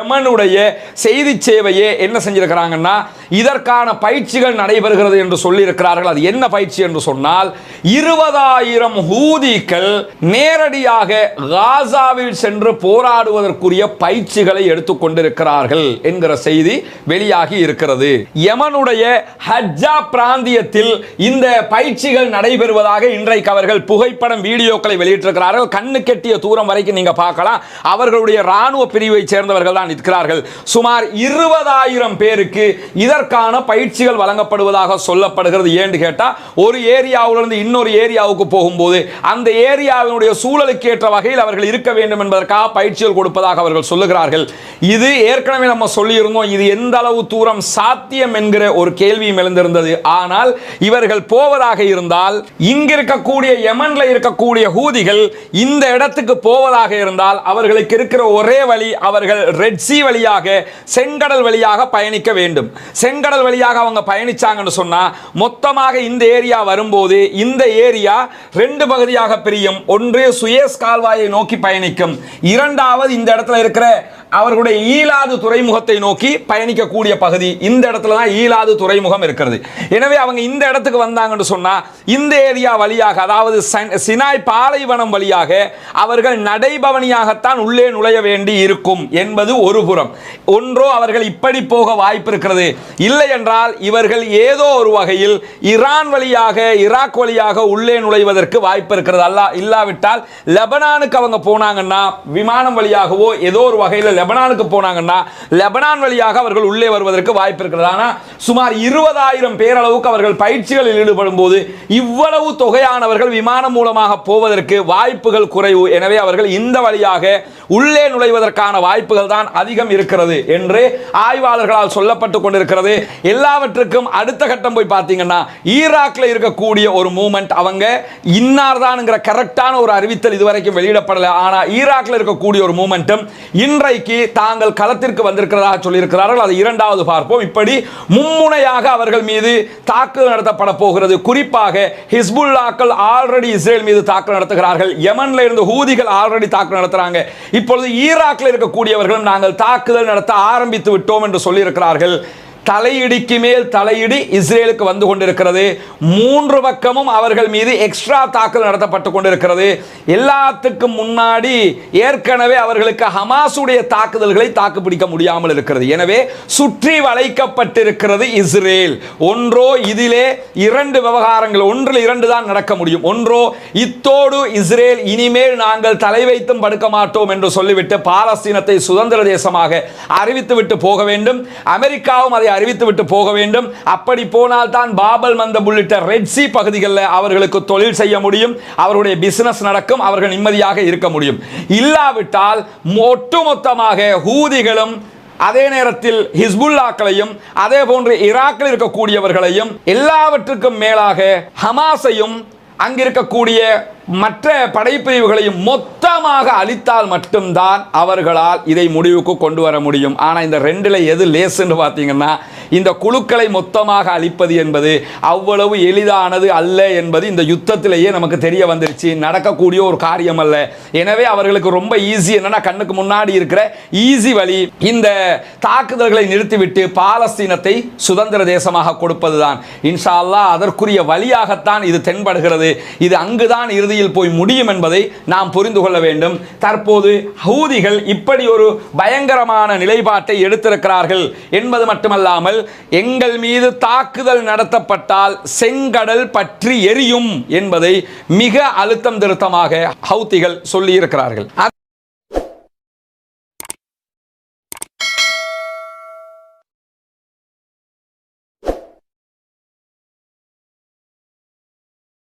எமனுடைய செய்தி சேவையே என்ன செஞ்சிருக்கிறாங்கன்னா இதற்கான பயிற்சிகள் நடைபெறுகிறது என்று சொல்லியிருக்கிறார்கள். அது என்ன பயிற்சி என்று சொன்னால் இருபதாயிரம் ஹூதிகள் நேரடியாக காசாவில் சென்று போராடுவதற்குரிய பயிற்சிகளை எடுத்துக்கொண்டிருக்கிறார்கள் என்கிற செய்தி வெளியாகி இருக்கிறது. யமனுடைய ஹஜ்ஜா பிராந்தியத்தில் இந்த பயிற்சிகள் நடைபெறுவதாக இன்றைக்கு அவர்கள் புகைப்படம் வீடியோக்களை வெளியிட்டிருக்கிறார்கள். கண்ணு கெட்டிய தூரம் வரைக்கும் நீங்க பார்க்கலாம். அவர்களுடைய ராணுவ பிரிவை சேர்ந்தவர்கள் தான் இருக்கிறார்கள் சுமார் இருபதாயிரம் பேருக்கு இதற்கான பயிற்சிகள் வழங்கப்படுவதாக சொல்லப்படுகிறது. ஏன்னு கேட்டால் ஒரு ஏரியாவிலிருந்து இன்னொரு ஏரியாவுக்கு போகும்போது அந்த ஏரியாவினுடைய சூழலுக்கு ஏற்ற வகையில் அவர்கள் இருக்க வேண்டும் என்பதற்காக பயிற்சிகள் கொடுப்பதாக அவர்கள் சொல்லுகிறார்கள். இது ஏற்கனவே நம்ம சொல்லியிருந்தோம். இது எந்த அளவு தூரம் சாத்தியம் என்கிற ஒரு கேள்வியும் எழுந்திருந்தது. ஆனால் இவர்கள் போவதாக இருந்தால் இங்க இருக்கக்கூடிய யமன்ல இருக்கக்கூடிய ஹூதிகள் இந்த இடத்துக்கு போவதாக இருந்தால் அவர்களுக்கு இருக்கிற ஒரே வழி அவர்கள் ரெட் சி வழியாக செங்கடல் வழியாக பயணிக்க வேண்டும். செங்கடல் வழியாக அவங்க பயணிச்சாங்கன்னு சொன்னால் மொத்தமாக இந்த ஏரியா வரும்போது இந்த ஏரியா ரெண்டு பகுதியாக பிரியும். ஒன்று சுயஸ் கால்வாயை நோக்கி பயணிக்கும். இரண்டாவது இந்த இடத்துல இருக்கிற அவர்களுடைய ஈலாது துறைமுகத்தை நோக்கி பயணிக்கக்கூடிய பகுதி இந்த இடத்துல தான் ஈலாது துறைமுகம் இருக்கிறது. எனவே அவங்க இந்த இடத்துக்கு வந்தாங்கன்னு சொன்னால் இந்த ஏரியா வழியாக அதாவது சன்- சினாய் பாலைவனம் வழியாக அவர்கள் நடைபவனியாகத்தான் உள்ளே நுழைய வேண்டி இருக்கும் என்பது ஒரு புறம். ஒன்றோ அவர்கள் இப்படி போக வாய்ப்பு இருக்கிறது. இல்லை என்றால் இவர்கள் ஏதோ ஒரு வகையில் ஈரான் வழியாக ஈராக் வழியாக உள்ளே நுழைவதற்கு வாய்ப்பு இருக்கிறது. அல்ல இல்லாவிட்டால் லெபனானுக்கு அவங்க போனாங்கன்னா விமானம் வழியாகவோ ஏதோ ஒரு வகையில் லெபனானுக்கு போனாங்கன்னா லெபனான் வழியாக அவர்கள் உள்ளே வருவதற்கு வாய்ப்பு இருக்கிறது. ஆனால் சுமார் இருபதாயிரம் பேரளவுக்கு அவர்கள் பயிற்சிகளில் ஈடுபடும் போது இவ்வளவு தொகையானவர்கள் விமானம் மூலமாக போவதற்கு வாய்ப்புகள் குறைவு. எனவே அவர்கள் இந்த வழியாக உள்ளே நுழைவதற்கான வாய்ப்புகள் தான் அதிகம் இருக்கிறது என்று ஆய்வாளர்களால் சொல்லப்பட்டு கொண்டிருக்கிறது. எல்லாவற்றுக்கும் அடுத்த கட்டம் போய் பார்த்தீங்கன்னா ஈராக்ல இருக்கக்கூடிய ஒரு மூமெண்ட் அவங்க இன்னார் கரெக்டான ஒரு அறிவித்தல் இதுவரைக்கும் வெளியிடப்படலை. ஆனால் ஈராக்ல இருக்கக்கூடிய ஒரு மூமெண்ட்டும் இன்றைக்கு தாங்கள் களத்திற்கு வந்திருக்கிறதாக சொல்லியிருக்கிறார்கள். அது இரண்டாவது பார்ப்போம். இப்படி மும்முனையாக அவர்கள் மீது தாக்குதல் நடத்தப்பட போகிறது. குறிப்பாக ஹிஸ்புல்லாக்கள் ஆல்ரெடி இஸ்ரேல் மீது தாக்குதல் நடத்துகிறார்கள். யமன்ல இருந்து ஹூதிகள் ஆல்ரெடி தாக்குதல் நடத்துறாங்க. இப்பொழுது ஈராக்கில் இருக்கக்கூடியவர்களும் நாங்கள் தாக்குதல் நடத்த ஆரம்பித்து விட்டோம் என்று சொல்லியிருக்கிறார்கள். தலையிடிக்கு மேல் தலையிடி இஸ்ரேலுக்கு வந்து கொண்டிருக்கிறது. மூன்று பக்கமும் அவர்கள் மீது எக்ஸ்ட்ரா தாக்குதல் நடத்தப்பட்டு கொண்டிருக்கிறது. எல்லாத்துக்கும் முன்னாடி ஏற்கனவே அவர்களுக்கு ஹமாஸுடைய தாக்குதல்களை தாக்குப்பிடிக்க முடியாமல் இருக்கிறது. எனவே சுற்றி வளைக்கப்பட்டிருக்கிறது இஸ்ரேல். ஒன்றோ இதிலே இரண்டு விவகாரங்கள் ஒன்றில் இரண்டு தான் நடக்க முடியும். ஒன்றோ இத்தோடு இஸ்ரேல் இனிமேல் நாங்கள் தலை வைத்தும் படுக்க மாட்டோம் என்று சொல்லிவிட்டு பாலஸ்தீனத்தை சுதந்திர தேசமாக அறிவித்துவிட்டு போக வேண்டும். அமெரிக்காவும் அதை அறிவித்துவிட்டு போக வேண்டும். அப்படி போனால் தான் பாபல் மந்தம் உள்ளிட்ட ரெட் சி பகுதிகளில் அவர்களுக்கு தொழில் செய்ய முடியும். அவருடைய பிசினஸ் நடக்கும். அவர்கள் நிம்மதியாக இருக்க முடியும். இல்லாவிட்டால் ஒட்டுமொத்தமாக ஹூதிகளும் அதே நேரத்தில் ஹிஸ்புல்லாக்களையும் அதே போன்று ஈராக்கில் இருக்கக்கூடியவர்களையும் எல்லாவற்றுக்கும் மேலாக ஹமாஸையும் அங்கிருக்கக்கூடிய மற்ற படைப்பிரிவுகளையும் மொத்தமாக அழித்தால் மட்டும்தான் அவர்களால் இதை முடிவுக்கு கொண்டு வர முடியும். ஆனால் இந்த ரெண்டில் எது லேசுன்னு பார்த்தீங்கன்னா இந்த குழுக்களை மொத்தமாக அழிப்பது என்பது அவ்வளவு எளிதானது அல்ல என்பது இந்த யுத்தத்திலேயே நமக்கு தெரிய வந்துருச்சு. நடக்கக்கூடிய ஒரு காரியம் அல்ல. எனவே அவர்களுக்கு ரொம்ப ஈஸி என்னன்னா கண்ணுக்கு முன்னாடி இருக்கிற ஈஸி வழி இந்த தாக்குதல்களை நிறுத்திவிட்டு பாலஸ்தீனத்தை சுதந்திர தேசமாக கொடுப்பதுதான். இன்ஷா அல்லாஹ் அதற்குரிய வழியாகத்தான் இது தென்படுகிறது. இது அங்குதான் இறுதியில் போய் முடியும் என்பதை நாம் புரிந்து கொள்ள வேண்டும். தற்போது ஹூதிகள் இப்படி ஒரு பயங்கரமான நிலைப்பாட்டை எடுத்திருக்கிறார்கள் என்பது மட்டுமல்லாமல் எங்கள் மீது தாக்குதல் நடத்தப்பட்டால் செங்கடல் பற்றி எரியும் என்பதை மிக அழுத்தம் திருத்தமாக ஹவுத்திகள் சொல்லி இருக்கிறார்கள்